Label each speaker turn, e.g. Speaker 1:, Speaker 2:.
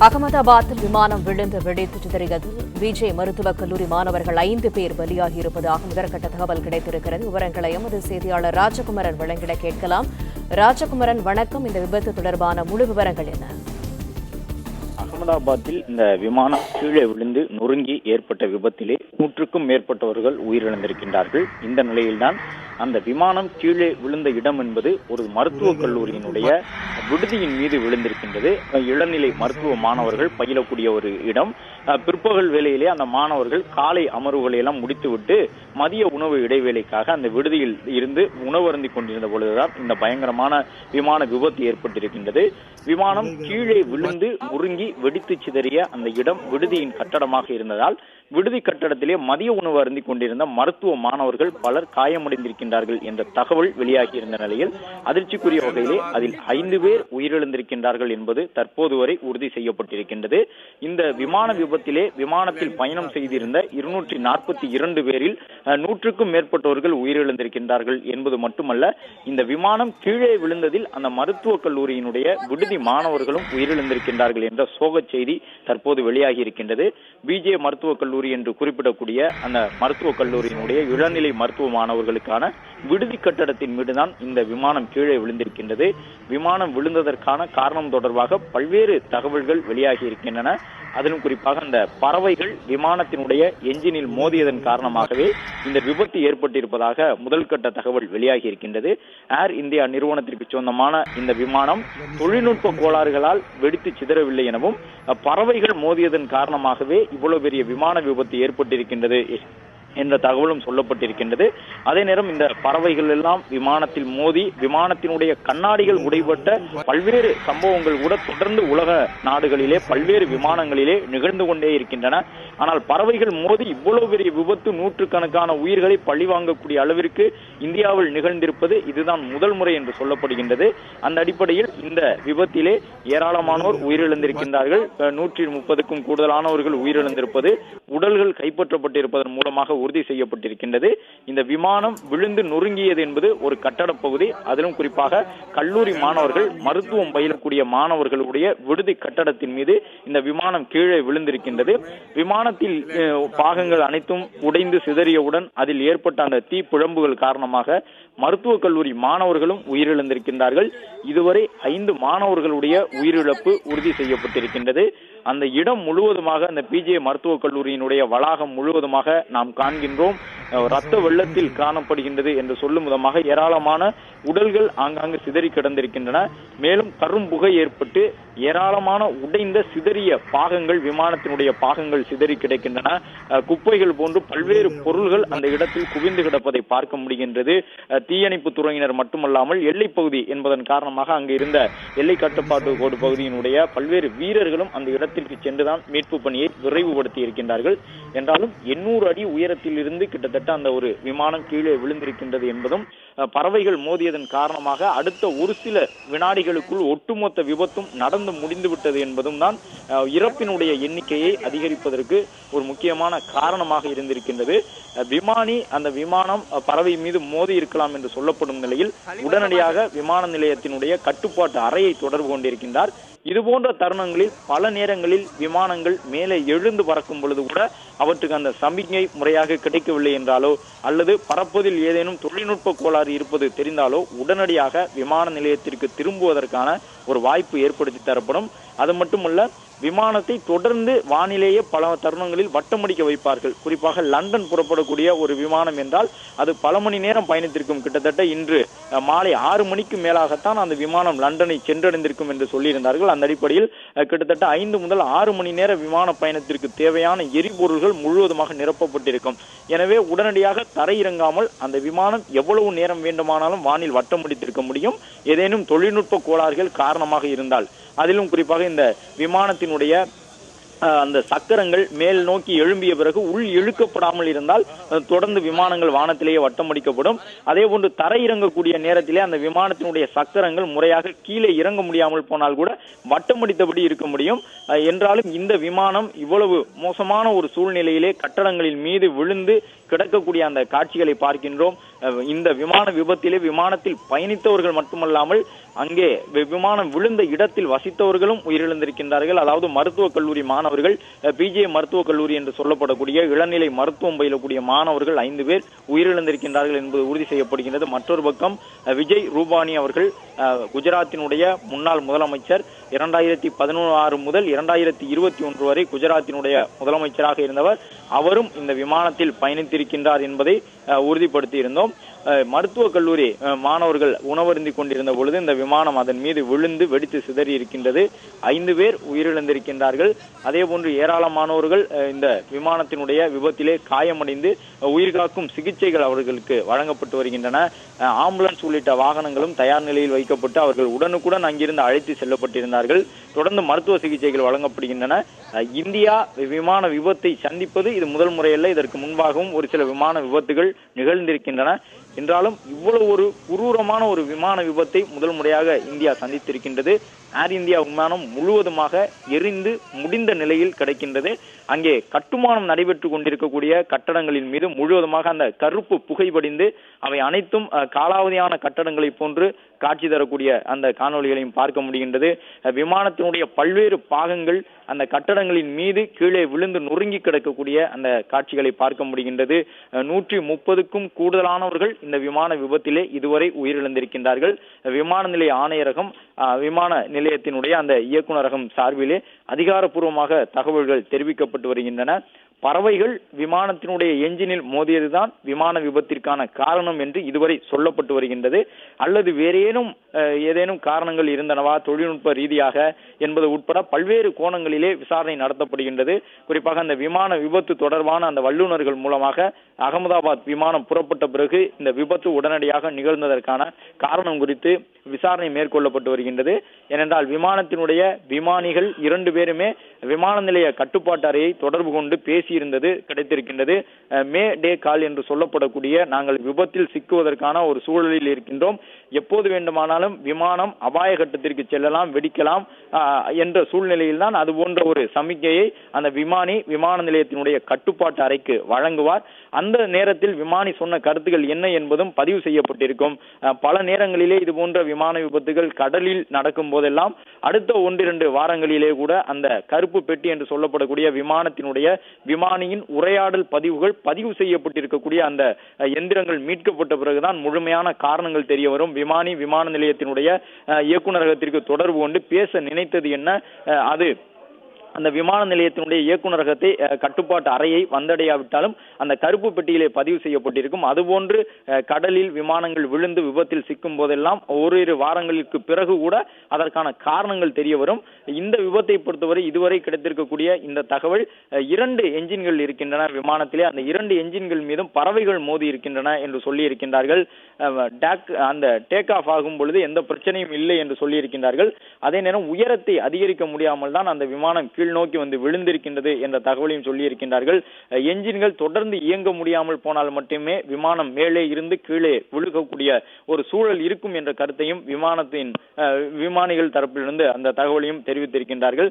Speaker 1: அகமதாபாத்தில் விமானம் விழுந்து வெடித்து சிதறியதில் விஜய் மருத்துவக் கல்லூரி மாணவர்கள் ஐந்து பேர் பலியாகியிருப்பதாக முதற்கட்ட தகவல் கிடைத்திருக்கிறது. விவரங்களை எமது செய்தியாளர் ராஜகுமரன் வழங்கிட கேட்கலாம். ராஜகுமரன் வணக்கம். இந்த விபத்து தொடர்பான முழு விவரங்கள் என்ன?
Speaker 2: அகமதாபாத்தில் இந்த விமானம் கீழே விழுந்து நொறுங்கி ஏற்பட்ட விபத்திலே நூற்றுக்கும் மேற்பட்டவர்கள் உயிரிழந்திருக்கின்றார்கள். இந்த நிலையில்தான் அந்த விமானம் கீழே விழுந்த இடம் என்பது ஒரு மருத்துவக் கல்லூரியினுடைய விடுதியின் மீது விழுந்திருக்கின்றது. இளநிலை மருத்துவ மாணவர்கள் பயிலக்கூடிய ஒரு இடம். பிற்பகல் வேளையிலே அந்த மாணவர்கள் காலை அமர்வுகளை எல்லாம் முடித்துவிட்டு மதிய உணவு இடைவேளைக்காக அந்த விடுதியில் இருந்து உணவு அருந்திக் கொண்டிருந்த பொழுதுதான் இந்த பயங்கரமான விமான விபத்து ஏற்பட்டிருக்கின்றது. விமானம் கீழே விழுந்து நொறுங்கி வெடித்து சிதறிய அந்த இடம் விடுதியின் கட்டடமாக இருந்ததால் விடுதி கட்டடத்திலே மதிய உணவு அருந்திக் கொண்டிருந்த மருத்துவ மாணவர்கள் பலர் காயமடைந்திருக்கின்றார்கள் என்ற தகவல் வெளியாகி இருந்த நிலையில் அதிர்ச்சிக்குரிய வகையிலே அதில் ஐந்து பேர் உயிரிழந்திருக்கின்றார்கள் என்பது தற்போது வரை உறுதி செய்யப்பட்டிருக்கின்றது. இந்த விமான விபத்திலே விமானத்தில் பயணம் செய்திருந்த இருநூற்றி நாற்பத்தி இரண்டு பேரில் நூற்றுக்கும் மேற்பட்டவர்கள் உயிரிழந்திருக்கின்றார்கள் என்பது மட்டுமல்ல இந்த விமானம் கீழே விழுந்ததில் அந்த மருத்துவக் கல்லூரியினுடைய விடுதி மாணவர்களும் உயிரிழந்திருக்கின்றார்கள் என்ற சோகச் செய்தி தற்போது வெளியாகி இருக்கின்றது பிஜே மருத்துவக் கல்லூரி என்று குறிப்பிடக்கூடிய அந்த மருத்துவக் கல்லூரியினுடைய இளநிலை மருத்துவ மாணவர்களுக்கான விடுதி கட்டடத்தின் மீதுதான் இந்த விமானம் கீழே விழுந்திருக்கின்றது. விமானம் விழுந்ததற்கான காரணம் தொடர்பாக பல்வேறு தகவல்கள் வெளியாகி இருக்கின்றன. அதிலும் குறிப்பாக அந்த பறவைகள் விமானத்தினுடைய என்ஜினில் மோதியதன் காரணமாகவே இந்த விபத்து ஏற்பட்டிருப்பதாக முதல் கட்ட தகவல் வெளியாகி இருக்கின்றது. ஏர் இந்தியா நிறுவனத்திற்கு சொந்தமான இந்த விமானம் தொழில்நுட்ப கோளாறுகளால் வெடித்து சிதறவில்லை எனவும் பறவைகள் மோதியதன் காரணமாகவே இவ்வளவு பெரிய விமான விபத்து ஏற்பட்டிருக்கின்றது. என்ற தகவலும் சொல்லப்பட்டிருக்கின்றது. அதே நேரம் இந்த பறவைகள் எல்லாம் விமானத்தில் மோதி விமானத்தினுடைய கண்ணாடிகள் உடைபட்ட பல்வேறு சம்பவங்கள் கூட தொடர்ந்து உலக நாடுகளிலே பல்வேறு விமானங்களிலே நிகழ்ந்து கொண்டே இருக்கின்றன. ஆனால் பறவைகள் மோதி இவ்வளவு பெரிய விபத்து நூற்றுக்கணக்கான உயிர்களை பழிவாங்கக்கூடிய அளவிற்கு இந்தியாவில் நிகழ்ந்திருப்பது இதுதான் முதல் முறை என்று சொல்லப்படுகின்றது. அந்த அடிப்படையில் இந்த விபத்திலே ஏராளமானோர் உயிரிழந்திருக்கின்றார்கள். நூற்றி முப்பதுக்கும் கூடுதலானவர்கள் உயிரிழந்திருப்பது உடல்கள் கைப்பற்றப்பட்டிருப்பதன் மூலமாக உறுதி செய்யப்பட்டிருக்கின்றது. இந்த விமானம் விழுந்து நொறுங்கியது என்பது ஒரு கட்டட பகுதி. அதிலும் குறிப்பாக கல்லூரி மாணவர்கள் மருத்துவம் பயிலக்கூடிய மாணவர்களுடைய விடுதி கட்டடத்தின் மீது இந்த விமானம் கீழே விழுந்திருக்கின்றது. விமானத்தில் பாகங்கள் அனைத்தும் உடைந்து சிதறியவுடன் அதில் ஏற்பட்ட அந்த தீ பிழம்புகள் காரணமாக மருத்துவக் கல்லூரி மாணவர்களும் உயிரிழந்திருக்கின்றார்கள். இதுவரை ஐந்து மாணவர்களுடைய உயிரிழப்பு உறுதி செய்யப்பட்டிருக்கின்றது. அந்த இடம் முழுவதுமாக அந்த பிஜே மருத்துவக் கல்லூரியினுடைய வளாகம் முழுவதுமாக நாம் காண்கின்றோம். ரத்த வெள்ளத்தில் காணப்படுகின்றது என்று சொல்லும் விதமாக ஏராளமான உடல்கள் ஆங்காங்கு சிதறி கிடந்திருக்கின்றன. மேலும் கரும் புகை ஏற்பட்டு ஏராளமான உடைந்த சிதறிய பாகங்கள் விமானத்தினுடைய பாகங்கள் சிதறி கிடக்கின்றன. குப்பைகள் போன்று பல்வேறு பொருள்கள் அந்த இடத்தில் குவிந்து கிடப்பதை பார்க்க முடிகின்றது. தீயணைப்பு துறையினர் மட்டுமல்லாமல் எல்லைப் பகுதி என்பதன் காரணமாக அங்கு இருந்த எல்லை கட்டுப்பாட்டு கோடு பகுதியினுடைய பல்வேறு வீரர்களும் அந்த இடத்திற்கு சென்றுதான் மீட்பு பணியை விரைவுபடுத்தி இருக்கின்றார்கள். என்றாலும் எண்ணூறு அடி உயரத்தில் இருந்து கிட்டத்தட்ட அந்த ஒரு விமானம் கீழே விழுந்திருக்கின்றது என்பதும் பறவைகள் மோதியதன் காரணமாக அடுத்த ஒரு சில வினாடிகளுக்குள் ஒட்டுமொத்த விபத்தும் நடந்து முடிந்துவிட்டது என்பதும் தான் இறப்பினுடைய எண்ணிக்கையை அதிகரிப்பதற்கு ஒரு முக்கியமான காரணமாக இருந்திருக்கின்றது. விமானி அந்த விமானம் பறவை மீது மோதி இருக்கலாம் என்று சொல்லப்படும் நிலையில் உடனடியாக விமான நிலையத்தினுடைய கட்டுப்பாட்டு அறையை தொடர்பு கொண்டிருக்கின்றார். இது போன்ற தருணங்களில் பல நேரங்களில் விமானங்கள் மேலே எழுந்து பறக்கும் பொழுது கூட அவற்றுக்கு அந்த சமிக்ஞை முறையாக கிடைக்கவில்லை என்றாலோ அல்லது பறப்பதில் ஏதேனும் தொழில்நுட்ப கோளாறு இருப்பது தெரிந்தாலோ உடனடியாக விமான நிலையத்திற்கு திரும்புவதற்கான ஒரு வாய்ப்பு ஏற்படுத்தி தரப்படும். அது மட்டுமல்ல விமானத்தை தொடர்ந்து வானிலேயே பல தருணங்களில் வட்டமடிக்க வைப்பார்கள். குறிப்பாக லண்டன் புறப்படக்கூடிய ஒரு விமானம் என்றால் அது பல மணி நேரம் பயணித்திருக்கும். கிட்டத்தட்ட இன்று மாலை ஆறு மணிக்கு மேலாகத்தான் அந்த விமானம் லண்டனை சென்றடைந்திருக்கும் என்று சொல்லியிருந்தார்கள். அந்த அடிப்படையில் கிட்டத்தட்ட ஐந்து முதல் ஆறு மணி நேர விமான பயணத்திற்கு தேவையான எரிபொருள்கள் முழுவதுமாக நிரப்பப்பட்டிருக்கும். எனவே உடனடியாக தரையிறங்காமல் அந்த விமானம் எவ்வளவு நேரம் வேண்டுமானாலும் வானில் வட்டமடித்திருக்க முடியும். ஏதேனும் தொழில்நுட்ப கோளாறுகள் காரணமாக இருந்தால் அதிலும் குறிப்பாக இந்த விமானத்தினுடைய அந்த சக்கரங்கள் மேல் நோக்கி எழும்பிய பிறகு உள் இழுக்கப்படாமல் இருந்தால் தொடர்ந்து விமானங்கள் வானத்திலேயே வட்டம் அடிக்கப்படும். அதே போன்று தரை இறங்கக்கூடிய நேரத்திலே அந்த விமானத்தினுடைய சக்கரங்கள் முறையாக கீழே இறங்க முடியாமல் போனால் கூட வட்டம் அடித்தபடி இருக்க முடியும். என்றாலும் இந்த விமானம் இவ்வளவு மோசமான ஒரு சூழ்நிலையிலே கட்டடங்களின் மீது விழுந்து கிடக்கக்கூடிய அந்த காட்சிகளை பார்க்கின்றோம். இந்த விமான விபத்திலே விமானத்தில் பயணித்தவர்கள் மட்டுமல்லாமல் அங்கே விமானம் விழுந்த இடத்தில் வசித்தவர்களும் உயிரிழந்திருக்கின்றார்கள். அதாவது மருத்துவக் கல்லூரி மாணவர்கள் பிஜே மருத்துவக் கல்லூரி என்று சொல்லப்படக்கூடிய இளநிலை மருத்துவம் பயிலக்கூடிய மாணவர்கள் ஐந்து பேர் உயிரிழந்திருக்கின்றார்கள் என்பது உறுதி செய்யப்படுகின்றது. மற்றொரு பக்கம் விஜய் ரூபானி அவர்கள் குஜராத்தினுடைய முன்னாள் முதலமைச்சர் இரண்டாயிரத்தி பதினோரு முதல் இரண்டாயிரத்தி இருபத்தி ஒன்று வரை குஜராத்தினுடைய முதலமைச்சராக இருந்தவர். அவரும் இந்த விமானத்தில் பயணித்திருக்கின்றார் என்பதை அஹ், உறுதிப்படுத்தி இருந்தோம் மருத்துவக் கல்லூரி மாணவர்கள் உணவருந்தி கொண்டிருந்த பொழுது இந்த விமானம் அதன் மீது விழுந்து வெடித்து சிதறி இருக்கின்றது. ஐந்து பேர் உயிரிழந்திருக்கின்றார்கள். அதே போன்று ஏராளமானவர்கள் இந்த விமானத்தினுடைய விபத்திலே காயமடைந்து உயிர்காக்கும் சிகிச்சைகள் அவர்களுக்கு வழங்கப்பட்டு வருகின்றன. ஆம்புலன்ஸ் உள்ளிட்ட வாகனங்களும் தயார் நிலையில் வைக்கப்பட்டு அவர்கள் உடனுக்குடன் அங்கிருந்து அழைத்து செல்லப்பட்டிருந்தார்கள். தொடர்ந்து மருத்துவ சிகிச்சைகள் வழங்கப்படுகின்றன. இந்தியா விமான விபத்தை சந்திப்பது இது முதல் முறையல்ல. இதற்கு முன்பாகவும் ஒரு சில விமான விபத்துகள் நிகழ்ந்திருக்கின்றன. என்றாலும் இவ்வளவு ஒரு குரூரமான ஒரு விமான விபத்தை முதல் முறையாக இந்தியா சந்தித்திருக்கின்றது. ஏர் இந்தியா விமானம் முழுவதுமாக எரிந்து முடிந்த நிலையில் கிடைக்கின்றது. அங்கே கட்டுமானம் நடைபெற்று கொண்டிருக்கக்கூடிய கட்டடங்களின் மீது முழுவதுமாக அந்த கருப்பு புகைபடிந்து அவை அனைத்தும் காலாவதியான கட்டடங்களை போன்று காட்சி தரக்கூடிய அந்த காணொளிகளையும் பார்க்க முடிகின்றது. விமானத்தினுடைய பல்வேறு பாகங்கள் அந்த கட்டடங்களின் மீது கீழே விழுந்து நொறுங்கி கிடக்கக்கூடிய அந்த காட்சிகளை பார்க்க முடிகின்றது. அஹ், நூற்றி முப்பதுக்கும் கூடுதலானவர்கள் இந்த விமான விபத்திலே இதுவரை உயிரிழந்திருக்கின்றார்கள். விமான நிலைய ஆணையரகம் விமான நிலையத்தினுடைய அந்த இயக்குநரகம் சார்பிலே அதிகாரப்பூர்வமாக தகவல்கள் தெரிவிக்கப்பட்டு வருகின்றன. பறவைகள் விமானத்தினுடைய என்ஜினில் மோதியதுதான் விமான விபத்திற்கான காரணம் என்று இதுவரை சொல்லப்பட்டு வருகின்றது. அல்லது வேறேனும் ஏதேனும் காரணங்கள் இருந்தனவா? தொழில்நுட்ப ரீதியாக என்பது உட்பட பல்வேறு கோணங்களிலே விசாரணை நடத்தப்படுகின்றது. குறிப்பாக அந்த விமான விபத்து தொடர்பான அந்த வல்லுநர்கள் மூலமாக அகமதாபாத் விமானம் புறப்பட்ட பிறகு இந்த விபத்து உடனடியாக நிகழ்ந்ததற்கான காரணம் குறித்து விசாரணை மேற்கொள்ளப்பட்டு வருகின்றது. ஏனென்றால் விமானத்தினுடைய விமானிகள் இரண்டு பேருமே விமான நிலைய கட்டுப்பாட்டு அறையை தொடர்பு கொண்டு பேசி பேசியிருந்தது கிடைத்திருக்கின்றது. மே டே கால் என்று சொல்லப்படக்கூடிய நாங்கள் விபத்தில் சிக்குவதற்கான ஒரு சூழலில் இருக்கின்றோம். எப்போது வேண்டுமானாலும் விமானம் அபாய கட்டத்திற்கு செல்லலாம் வெடிக்கலாம் என்ற சூழ்நிலையில் தான் அது போன்ற ஒரு சமிக்கையை அந்த விமானி விமான நிலையத்தினுடைய கட்டுப்பாட்டு அறைக்கு வழங்குவார். அந்த நேரத்தில் விமானி சொன்ன கருத்துக்கள் என்ன என்பதும் பதிவு செய்யப்பட்டிருக்கும். பல நேரங்களிலே இது போன்ற விமான விபத்துகள் கடலில் நடக்கும் போதெல்லாம் அடுத்த ஒன்றிரண்டு வாரங்களிலே கூட அந்த கருப்பு பெட்டி என்று சொல்லப்படக்கூடிய விமானத்தினுடைய விமானியின் உரையாடல் பதிவுகள் பதிவு செய்யப்பட்டிருக்கக்கூடிய அந்த எந்திரங்கள் மீட்கப்பட்ட பிறகுதான் முழுமையான காரணங்கள் தெரிய வரும். விமானி விமான நிலையத்தினுடைய அஹ், இயக்குநரகத்திற்கு தொடர்பு கொண்டு பேச நினைத்தது என்ன? அஹ், அது அந்த விமான நிலையத்தினுடைய இயக்குநரகத்தை கட்டுப்பாட்டு அறையை வந்தடையாவிட்டாலும் அந்த கருப்பு பெட்டியிலே பதிவு செய்யப்பட்டிருக்கும். அதுபோன்று கடலில் விமானங்கள் விழுந்து விபத்தில் சிக்கும் போதெல்லாம் ஓரிரு வாரங்களுக்கு பிறகு கூட அதற்கான காரணங்கள் தெரிய வரும். இந்த விபத்தை பொறுத்தவரை இதுவரை கிடைத்திருக்கக்கூடிய இந்த தகவல் இரண்டு என்ஜின்கள் இருக்கின்றன விமானத்திலே. அந்த இரண்டு என்ஜின்கள் மீதும் பறவைகள் மோதி இருக்கின்றன என்று சொல்லி இருக்கின்றார்கள் டேக் அந்த டேக் ஆஃப் ஆகும் பொழுது எந்த பிரச்சனையும் இல்லை என்று சொல்லி இருக்கின்றார்கள் அதே நேரம் உயரத்தை அதிகரிக்க முடியாமல் தான் அந்த விமானம் கீழ் நோக்கி வந்து விழுந்திருக்கின்றது என்ற தகவலையும் சொல்லி இருக்கின்றார்கள் என்ஜின்கள் தொடர்ந்து இயங்க முடியாமல் போனால் மட்டுமே விமானம் மேலே இருந்து கீழே விழுகக்கூடிய ஒரு சூழல் இருக்கும் என்ற கருத்தையும் விமானத்தின் விமானிகள் தரப்பிலிருந்து அந்த தகவலையும் தெரிவித்திருக்கின்றார்கள்.